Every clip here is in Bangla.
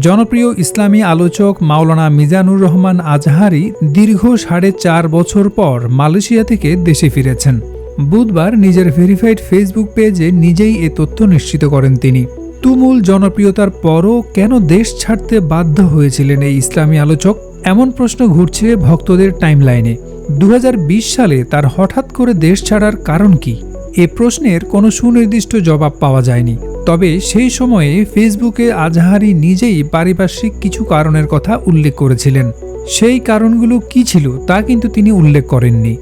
জনপ্রিয় ইসলামী আলোচক মাওলানা মিজানুর রহমান আজহারি দীর্ঘ সাড়ে চার বছর পর মালয়েশিয়া থেকে দেশে ফিরেছেন। বুধবার নিজের ভেরিফাইড ফেসবুক পেজে নিজেই এ তথ্য নিশ্চিত করেন তিনি। তুমুল জনপ্রিয়তার পরও কেন দেশ ছাড়তে বাধ্য হয়েছিলেন এই ইসলামী আলোচক? এমন প্রশ্ন ঘুরছে ভক্তদের টাইমলাইনে। দু হাজার বিশ সালে তার হঠাৎ করে দেশ ছাড়ার কারণ কি? এ প্রশ্নের কোনো সুনির্দিষ্ট জবাব পাওয়া যায়নি। তবে সেই সময়ে ফেসবুকে আজহারি নিজেই পারিপার্শ্বিক কিছু কারণের কথা উল্লেখ করেছিলেন। সেই কারণগুলো কি ছিল তা কিন্তু তিনি উল্লেখ করেননি।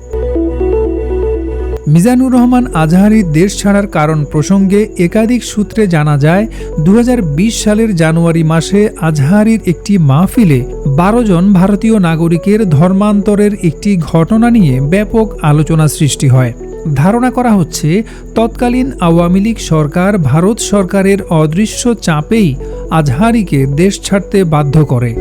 মিজানুর রহমান আজহারির দেশ ছাড়ার কারণ প্রসঙ্গে একাধিক সূত্রে জানা যায় দু হাজার বিশ সালের জানুয়ারি মাসে আজহারির একটি মাহফিলে বারো জন ভারতীয় নাগরিকের ধর্মান্তরের একটি ঘটনা নিয়ে ব্যাপক আলোচনা সৃষ্টি হয়। ধারণা করা হচ্ছে, তৎকালীন আওয়ামী লীগ সরকার ভারত সরকারের অদৃশ্য চাপেই আজহারিকে দেশ ছাড়তে বাধ্য করে।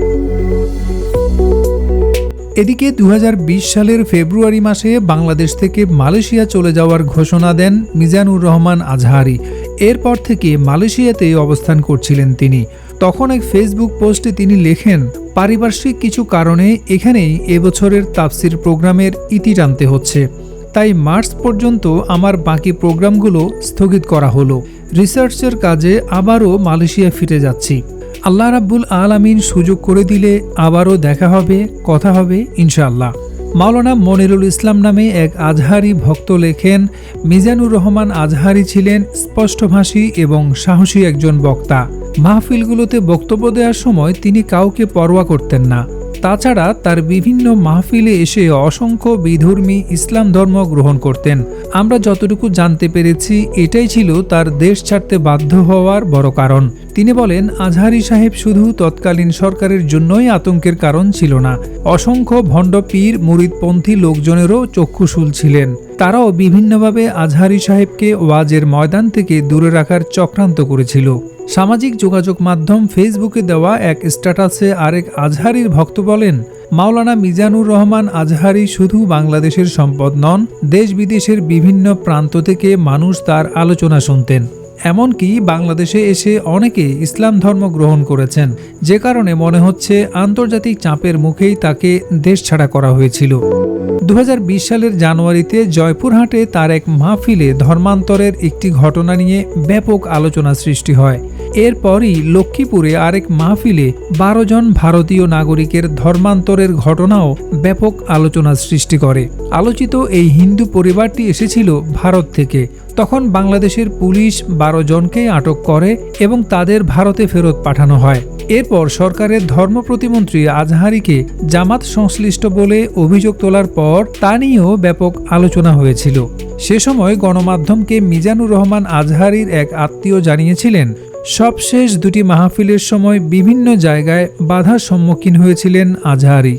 এদিকে দু হাজার বিশ সালের ফেব্রুয়ারি মাসে বাংলাদেশ থেকে মালয়েশিয়া চলে যাওয়ার ঘোষণা দেন মিজানুর রহমান আজহারি। এরপর থেকে মালয়েশিয়াতে অবস্থান করছিলেন তিনি। তখন এক ফেসবুক পোস্টে তিনি লেখেন, পারিপার্শ্বিক কিছু কারণে এখানেই এবছরের তাফসির প্রোগ্রামের ইতি টানতে হচ্ছে। তাই মার্চ পর্যন্ত আমার বাকি প্রোগ্রামগুলো স্থগিত করা হলো। রিসার্চের কাজে আবারও মালয়েশিয়া ফিরে যাচ্ছি। আল্লাহ রাব্বুল আলামিন সুযোগ করে দিলে আবারও দেখা হবে, কথা হবে, ইনশাআল্লাহ। মাওলানা মনিরুল ইসলাম নামে এক আজহারি ভক্ত লেখেন, মিজানুর রহমান আজহারি ছিলেন স্পষ্টভাষী এবং সাহসী একজন বক্তা। মাহফিলগুলোতে বক্তব্য দেওয়ার সময় তিনি কাউকে পরোয়া করতেন না। তাছাড়া তার বিভিন্ন মাহফিলে এসে অসংখ্য বিধর্মী ইসলাম ধর্ম গ্রহণ করতেন। আমরা যতটুকু জানতে পেরেছি, এটাই ছিল তার দেশ ছাড়তে বাধ্য হওয়ার বড় কারণ। তিনি বলেন, আজহারি সাহেব শুধু তৎকালীন সরকারের জন্যই আতঙ্কের কারণ ছিল না। অসংখ্য ভণ্ড পীর, মুরিদপন্থী লোকজনেরও চক্ষুশূল ছিলেন। তারাও বিভিন্নভাবে আজহারি সাহেবকে ওয়াজের ময়দান থেকে দূরে রাখার চক্রান্ত করেছিল। সামাজিক যোগাযোগ মাধ্যম ফেসবুকে দেওয়া এক স্ট্যাটাসে আরেক আজহারির ভক্ত বলেন, মাওলানা মিজানুর রহমান আজহারি শুধু বাংলাদেশের সম্পদ নন দেশ বিদেশের বিভিন্ন প্রান্ত থেকে মানুষ তার আলোচনা শুনতেন। এমনকি বাংলাদেশে এসে অনেকে ইসলাম ধর্ম গ্রহণ করেছেন। যে কারণে মনে হচ্ছে আন্তর্জাতিক চাপের মুখেই তাকে দেশ ছাড়া করা হয়েছিল। দু হাজার বিশ সালের জানুয়ারিতে জয়পুরহাটে তার এক মাহফিলে ধর্মান্তরের একটি ঘটনা নিয়ে ব্যাপক আলোচনা সৃষ্টি হয়। এরপরই লক্ষ্মীপুরে আরেক মাহফিলে বারো জন ভারতীয় নাগরিকের ধর্মান্তরের ঘটনাও ব্যাপক আলোচনা সৃষ্টি করে। আলোচিত এই হিন্দু পরিবারটি এসেছিল ভারত থেকে। তখন বাংলাদেশের পুলিশ বারো জনকে আটক করে এবং তাদের ভারতে ফেরত পাঠানো হয়। এরপর সরকারের ধর্ম প্রতিমন্ত্রী আজহারিকে জামাত সংশ্লিষ্ট বলে অভিযোগ তোলার পর তা নিয়েও ব্যাপক আলোচনা হয়েছিল। সে সময় গণমাধ্যমকে মিজানুর রহমান আজহারির এক আত্মীয় জানিয়েছিলেন, সবশেষ দুটি মাহফিলের সময় বিভিন্ন জায়গায় বাধার সম্মুখীন হয়েছিলেন আজহারি।